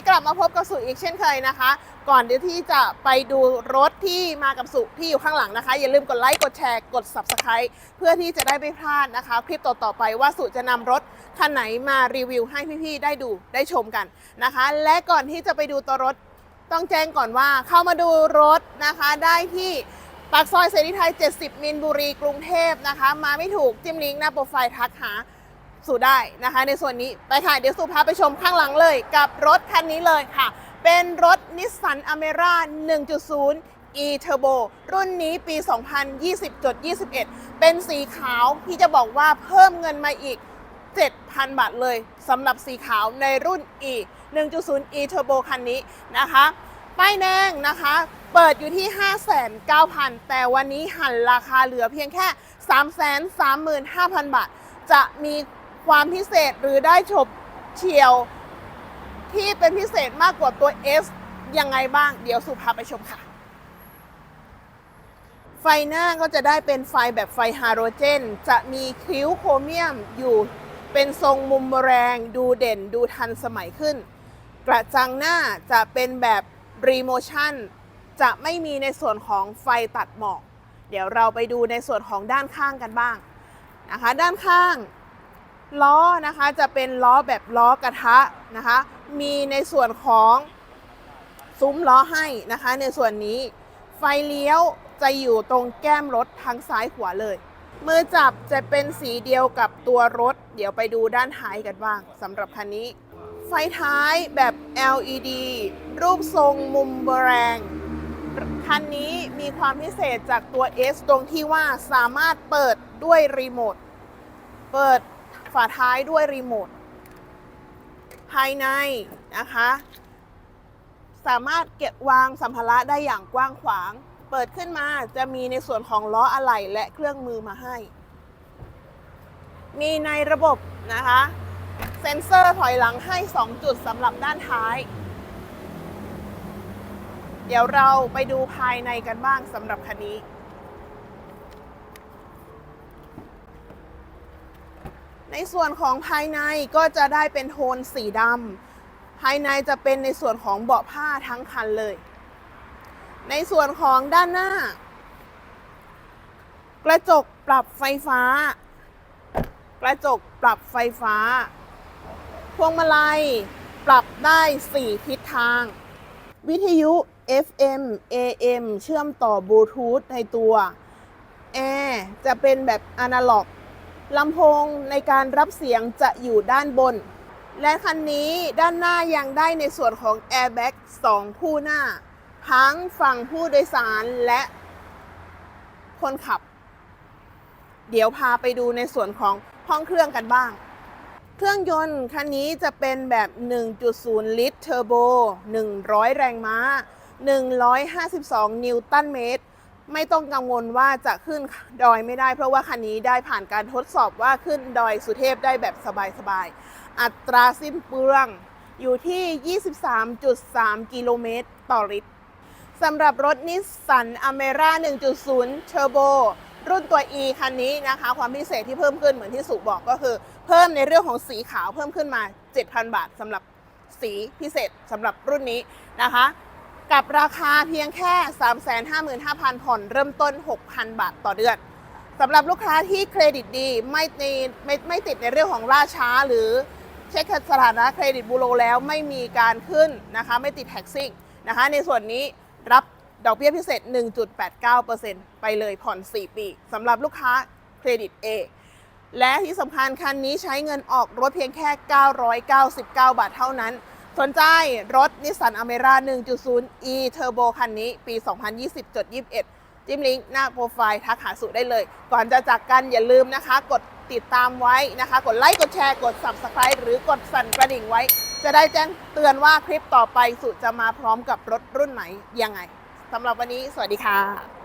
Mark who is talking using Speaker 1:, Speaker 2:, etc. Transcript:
Speaker 1: นี้กลับมาพบกับสุอีกเช่นเคยนะคะ ก่อนที่จะไปดูรถที่มากับสุที่อยู่ข้างหลังนะคะ อย่าลืมกดไลค์กดแชร์กด subscribe เพื่อที่จะได้ไม่พลาดนะคะ คลิปต่อๆไปว่าสุจะนำรถคันไหนมารีวิวให้พี่ๆได้ดูได้ชมกันนะคะ และก่อนที่จะไปดูตัวรถต้องแจ้งก่อนว่าเข้ามาดูรถนะคะได้ที่ปากซอยเสรีไทย 70 มินบุรีกรุงเทพนะคะ มาไม่ถูกจิ้มลิงก์หน้าโปรไฟล์ทักหา สู่ได้นะคะ ในส่วนนี้ไปค่ะ เดี๋ยวสู่พาไปชมข้างหลังเลย กับรถคันนี้เลยค่ะ เป็นรถนิสสันอเมร่า1.0 e turbo รุ่นนี้ปี 2020.21 เป็นสีขาวที่จะบอกว่าเพิ่มเงินมาอีก 7,000 บาทเลยสำหรับสีขาวในรุ่น e 1.0 e turbo คันนี้นะคะ ป้ายแดงนะคะ เปิดอยู่ที่ 5,900 แต่วันนี้หันราคาเหลือเพียงแค่ 335,000 บาท จะมี ความพิเศษหรือได้ฉบเฉียว ที่เป็นพิเศษมากกว่าตัว S ยังไงบ้าง เดี๋ยวสุภาไปชมค่ะ ไฟหน้าก็จะได้เป็นไฟแบบไฟฮาโลเจน จะมีคิ้วโครเมียมอยู่เป็นทรงมุมแรงดูเด่นดูทันสมัยขึ้น กระจังหน้าจะเป็นแบบรีโมชั่นจะไม่มีในส่วนของไฟตัดหมอก เดี๋ยวเราไปดูในส่วนของด้านข้างกันบ้างนะคะ ด้านข้าง ล้อนะคะจะเป็นล้อแบบล้อกระทะนะคะ มีในส่วนของซุ้มล้อให้นะคะ ในส่วนนี้ไฟเลี้ยวจะอยู่ตรงแก้มรถทางซ้ายขวาเลย มือจับจะเป็นสีเดียวกับตัวรถ เดี๋ยวไปดูด้านท้ายกันบ้างสำหรับคันนี้ ไฟท้ายแบบ LED รูปทรงมุมแรง คันนี้มีความพิเศษจากตัว S ตรงที่ว่าสามารถเปิดด้วยรีโมท เปิด ฝาท้ายด้วยรีโมท ภายในนะคะ สามารถเก็บวางสัมภาระได้อย่างกว้างขวาง เปิดขึ้นมาจะมีในส่วนของล้ออะไหล่และเครื่องมือมาให้ มีในระบบนะคะ เซ็นเซอร์ถอยหลังให้ 2 จุดสำหรับด้านท้าย เดี๋ยวเราไปดูภายในกันบ้างสำหรับคันนี้ ในส่วนของภายในก็จะได้เป็นโทนสีดำภายในจะเป็นในส่วนของเบาะผ้าทั้งคันเลย ในส่วนของด้านหน้า กระจกปรับไฟฟ้า กระจกปรับไฟฟ้า พวงมาลัยปรับได้ 4 ทิศทาง วิทยุ FM AM เชื่อมต่อบลูทูธในตัว แอร์จะเป็นแบบอนาล็อก ลำโพงในการรับเสียงจะอยู่ด้านบน และคันนี้ด้านหน้ายังได้ในส่วนของ Airbag 2 คู่หน้า ทั้งฝั่งผู้โดยสารและคนขับ เดี๋ยวพาไปดูในส่วนของห้องเครื่องกันบ้าง เครื่องยนต์คันนี้จะเป็นแบบ 1.0 ลิตรเทอร์โบ 100 แรงม้า 152 นิวตันเมตร ไม่ต้องกังวลว่าจะขึ้นดอยไม่ได้ เพราะว่าคันนี้ได้ผ่านการทดสอบว่าขึ้นดอยสุเทพได้แบบสบายๆ อัตราสิ้นเปลืองอยู่ที่ 23.3 กิโลเมตรต่อลิตรสำหรับรถนิสสันอเมร่า1.0 เทอร์โบรุ่นตัว E คันนี้นะคะ ความพิเศษที่เพิ่มขึ้นเหมือนที่สุบอกก็คือ เพิ่มในเรื่องของสีขาวเพิ่มขึ้นมา 7,000 บาทสำหรับสีพิเศษสำหรับรุ่นนี้นะคะ กับราคาเพียงแค่ 355,000 ผ่อนเริ่มต้น 6,000 บาทต่อเดือนสำหรับลูกค้าที่เครดิตดีไม่ในไม่ไม่ติดในเรื่องของล่าช้า หรือเช็คสถานะเครดิตบูโรแล้วไม่มีการขึ้นนะคะไม่ติดแท็กซิ่งนะคะในส่วนนี้รับดอกเบี้ยพิเศษ 1.89%ไปเลยผ่อน 4 ปีสำหรับลูกค้าเครดิต A และที่สำคัญคันนี้ใช้เงินออกรถเพียงแค่ 999 บาทเท่านั้น สนใจรถนิสสันอเมร่า 1.0 e Turbo คันนี้ ปี 2020.21 จิ้มลิงก์หน้าโปรไฟล์ทักหาสุได้เลย ก่อนจะจากกันอย่าลืมนะคะ กดติดตามไว้นะคะ กดไลค์ กดแชร์ กด Subscribe หรือกดสั่นกระดิ่งไว้ จะได้แจ้งเตือนว่าคลิปต่อไปสุจะมาพร้อมกับรถรุ่นไหนยังไงสำหรับวันนี้ สวัสดีค่ะ